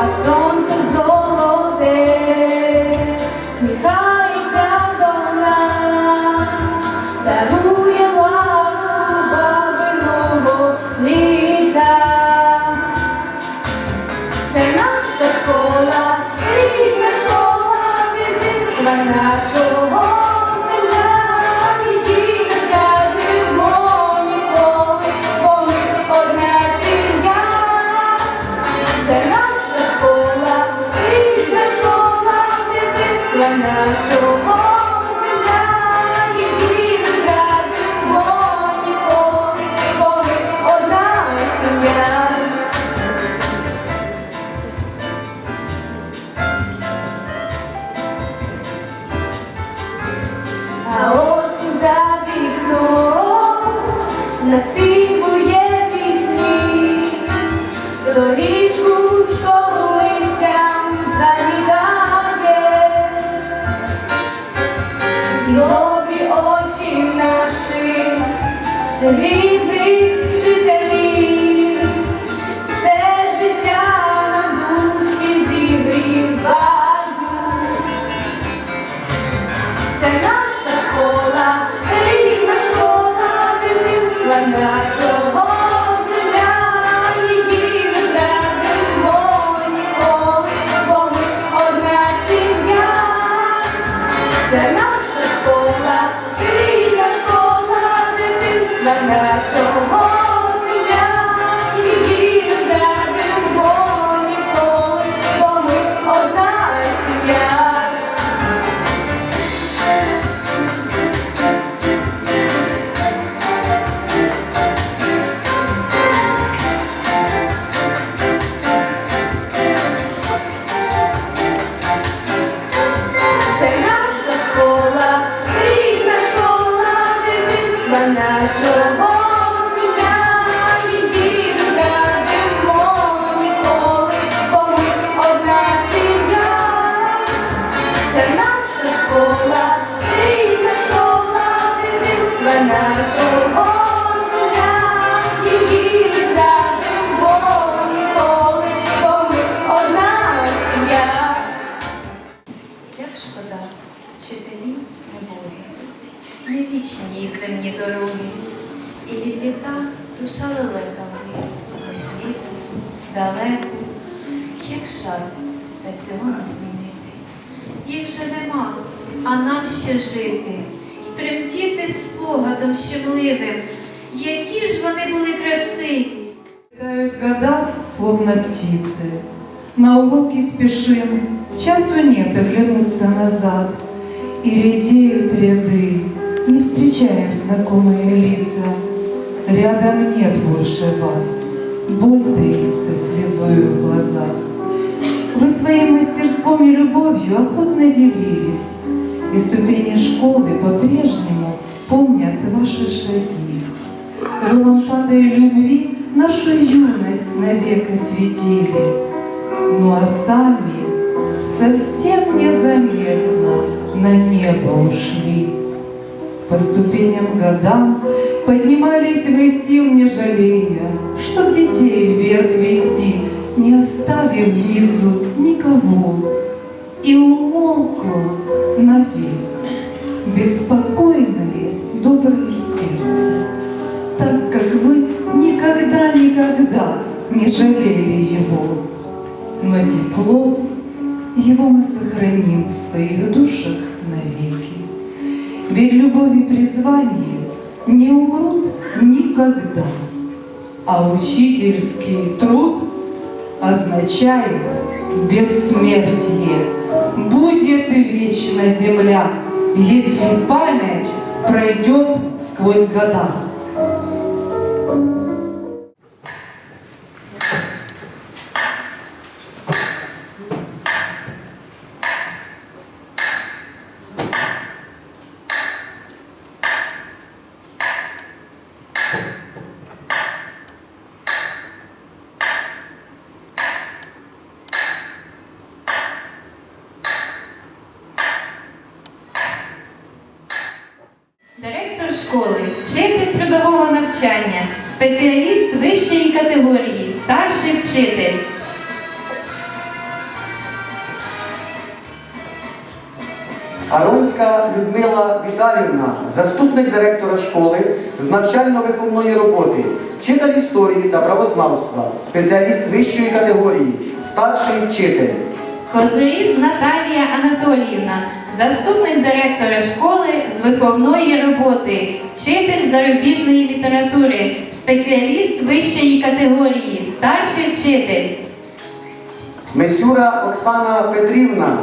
а сонце 那束光 рідних cachorro. та цього не змінити. Їх вже нема, а нам ще жити, й тремтіти спогадом щемливим, які ж вони були красиві. Летают года, словно птицы. На уроки спешим, часу нет оглянуться назад. И редеют ряды, не встречаем знакомые лица. Рядом нет больше вас, боль таится слезою в глазах. Вы своим мастерством и любовью охотно делились, и ступени школы по-прежнему помнят ваши шаги. Крылом падая любви нашу юность навек осветили, ну а сами совсем незаметно на небо ушли. По ступеням годам поднимались вы сил не жалея, Чтоб детей вверх вести, не оставив внизу никого. И умолкло навек, беспокойное доброе сердце, Так как вы никогда-никогда не жалели его. Но тепло его мы сохраним в своих душах навеки. Ведь любовь и призвание не умрут никогда, а учительский труд означает бессмертие. Будет вечна земля, если память пройдет сквозь года. Аронська Людмила Віталівна, заступник директора школи з навчально-виховної роботи, вчитель історії та правознавства, спеціаліст вищої категорії, старший вчитель. Козоріз Наталія Анатоліївна, заступник директора школи з виховної роботи, вчитель зарубіжної літератури, спеціаліст вищої категорії, старший вчитель. Месюра Оксана Петрівна,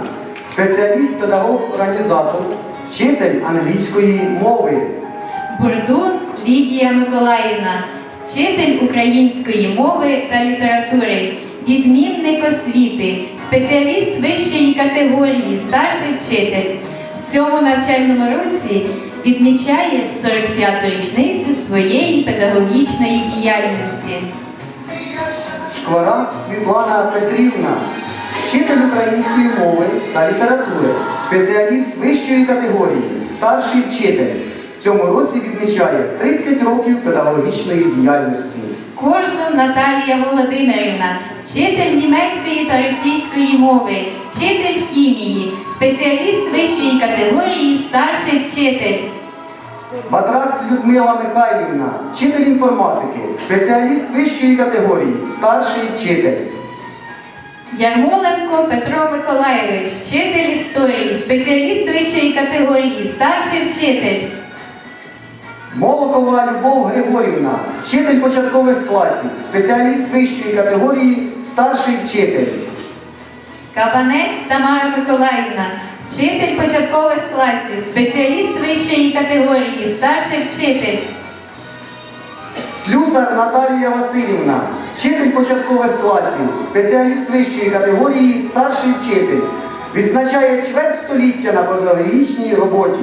спеціаліст, педагог, організатор, вчитель англійської мови. Бурдун Лідія Миколаївна, вчитель української мови та літератури, відмінник освіти, спеціаліст вищої категорії, старший вчитель. В цьому навчальному році відмічає 45-ту річницю своєї педагогічної діяльності. Шквара Світлана Петрівна, вчитель української мови та літератури, спеціаліст вищої категорії, старший вчитель. В цьому році відмічає 30 років педагогічної діяльності. Корсун Наталія Володимирівна, вчитель німецької та російської мови, вчитель хімії, спеціаліст вищої категорії, старший вчитель. Батрак Людмила Михайлівна, вчитель інформатики, спеціаліст вищої категорії, старший вчитель. Ярмоленко Петро Миколаєвич, вчитель історії, спеціаліст вищої категорії, старший вчитель. Молокова Любов Григорівна, вчитель початкових класів, спеціаліст вищої категорії, старший вчитель. Кабанець Тамара Миколаївна, вчитель початкових класів, спеціаліст вищої категорії, старший вчитель. Слюсар Наталія Васильівна, вчитель початкових класів, спеціаліст вищої категорії, старший вчитель. Відзначає чверть століття на педагогічній роботі.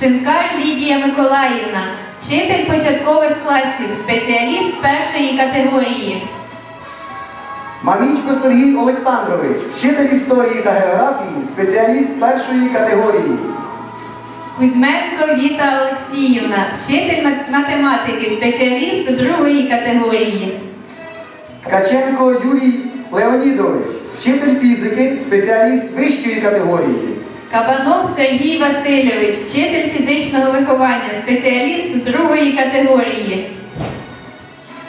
Шинкар Лідія Миколаївна, вчитель початкових класів, спеціаліст першої категорії. Мамічко Сергій Олександрович, вчитель історії та географії, спеціаліст першої категорії. Кузьменко Віта Олексіївна, вчитель математики, спеціаліст другої категорії. Ткаченко Юрій Леонідович, вчитель фізики, спеціаліст вищої категорії. Кабанов Сергій Васильович, вчитель фізичного виховання, спеціаліст другої категорії.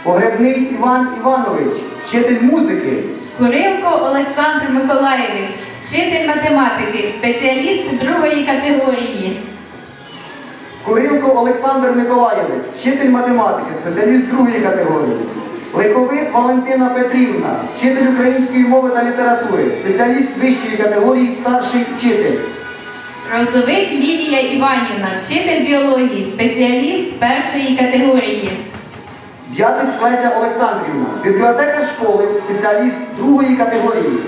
Погребний Іван Іванович, вчитель музики. Курилко Олександр Миколаєвич, вчитель математики, спеціаліст другої категорії. Курилко Олександр Миколайович, вчитель математики, спеціаліст другої категорії. Ликовит Валентина Петрівна, вчитель української мови та літератури, спеціаліст вищої категорії, старший вчитель. Розовик Лілія Іванівна, вчитель біології, спеціаліст першої категорії. Б'ятець Леся Олександрівна, бібліотекар школи, спеціаліст другої категорії.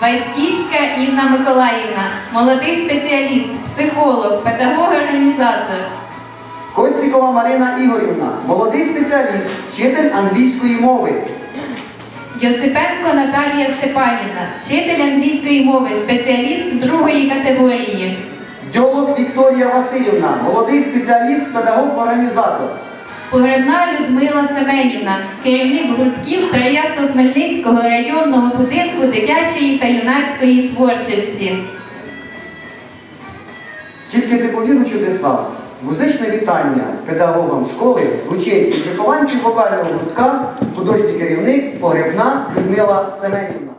Вайськівська Інна Миколаївна, молодий спеціаліст, психолог, педагог-організатор. Костікова Марина Ігорівна, молодий спеціаліст, вчитель англійської мови. Йосипенко Наталія Степанівна, вчитель англійської мови, спеціаліст другої категорії. Дьолог Вікторія Васильівна, молодий спеціаліст, педагог-організатор. Погребна Людмила Семенівна, керівник гуртків Переяслав-Хмельницького районного будинку дитячої та юнацької творчості. Тільки ти повір у чудеса. Музичне вітання педагогам школи звучить від вихованців вокального гуртка, художній керівник Погребна Людмила Семенівна.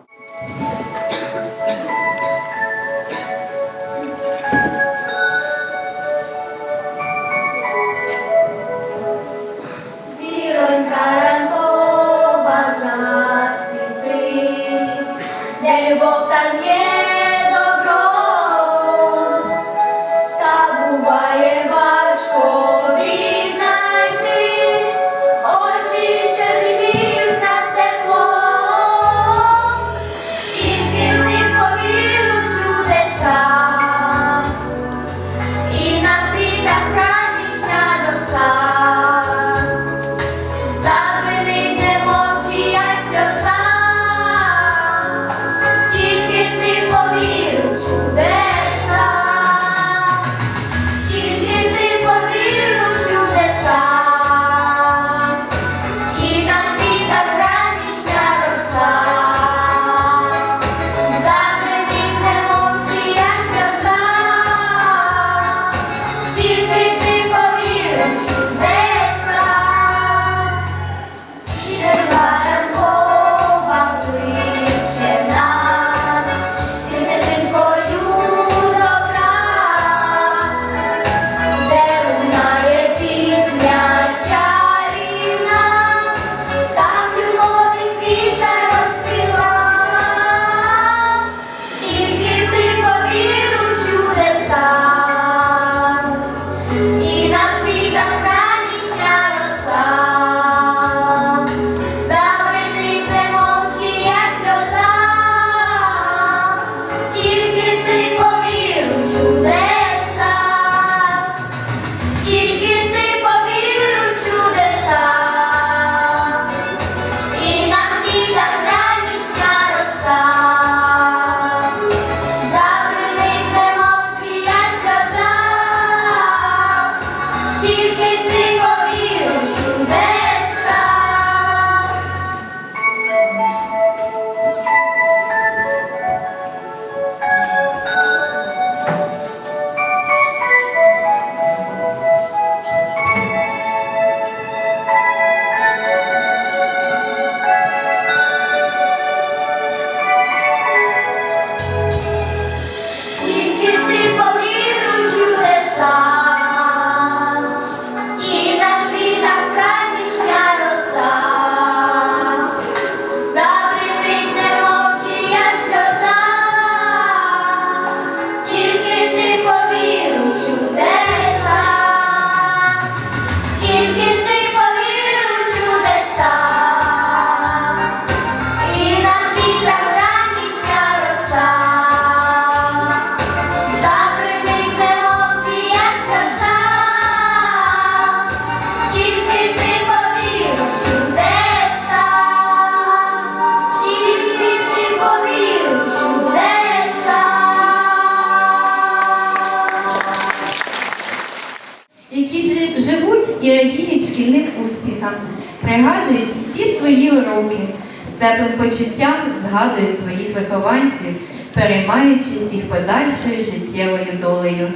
степен почуттям згадують своїх вихованців, переймаючись їх подальшою життєвою долею,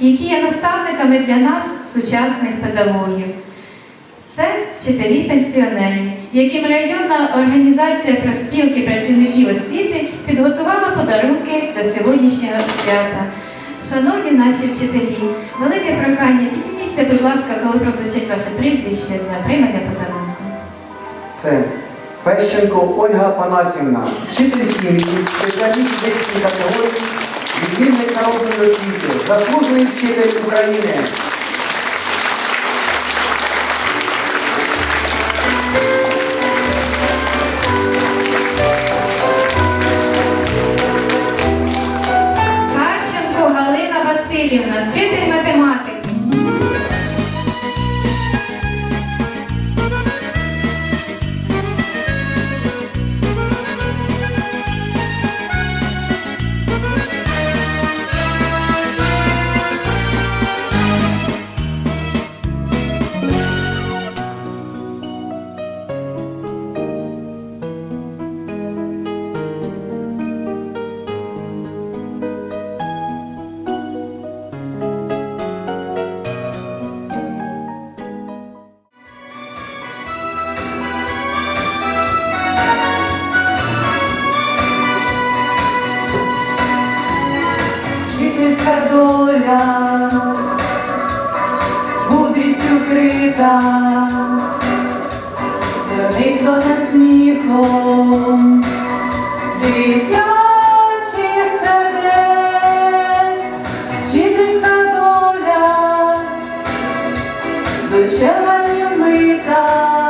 які є наставниками для нас, сучасних педагогів. Це вчителі пенсіонерів, яким районна організація проспілки працівників освіти підготувала подарунки до сьогоднішнього свята. Шановні наші вчителі, велике прохання, підніміться, будь ласка, коли прозвучить ваше прізвище для приймання подарунку. Це Пещенко Ольга Панасівна, вчитель хімії, спеціаліст вищої категорії, відмінник народної освіти, заслужений вчитель України. Червоні мита.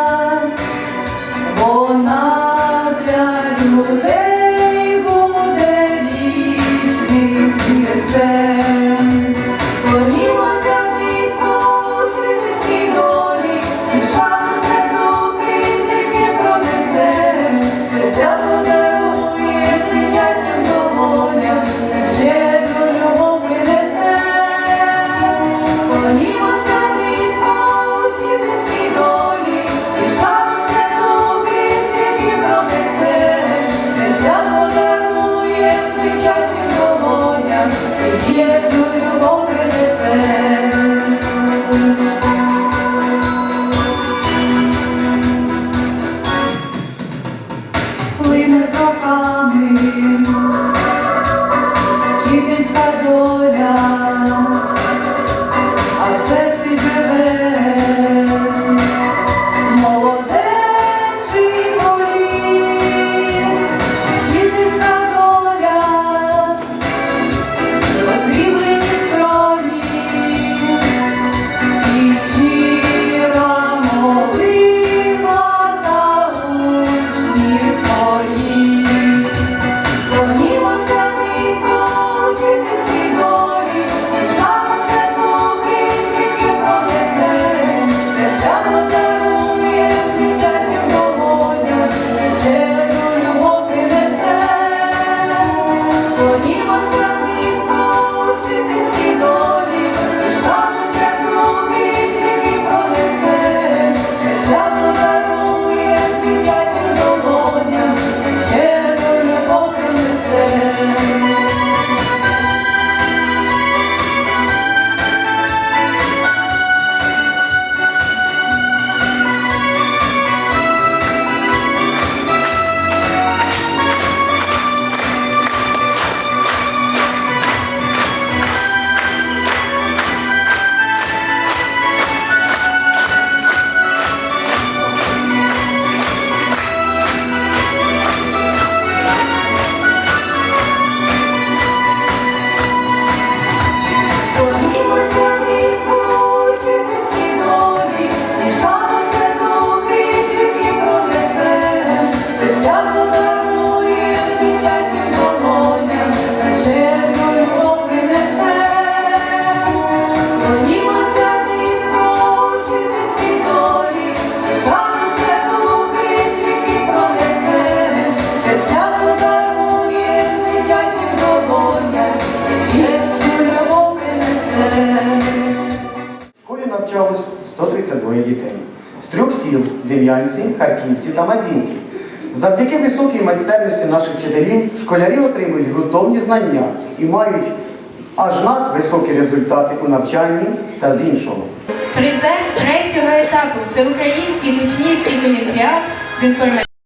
Сіл Дем'янці, Харківці та Мазінки. Завдяки високій майстерності наших вчителів школярі отримують ґрунтовні знання і мають аж надвисокі результати у навчанні та з іншого. Призер третього етапу всеукраїнських учнівських олімпіад з інформаційної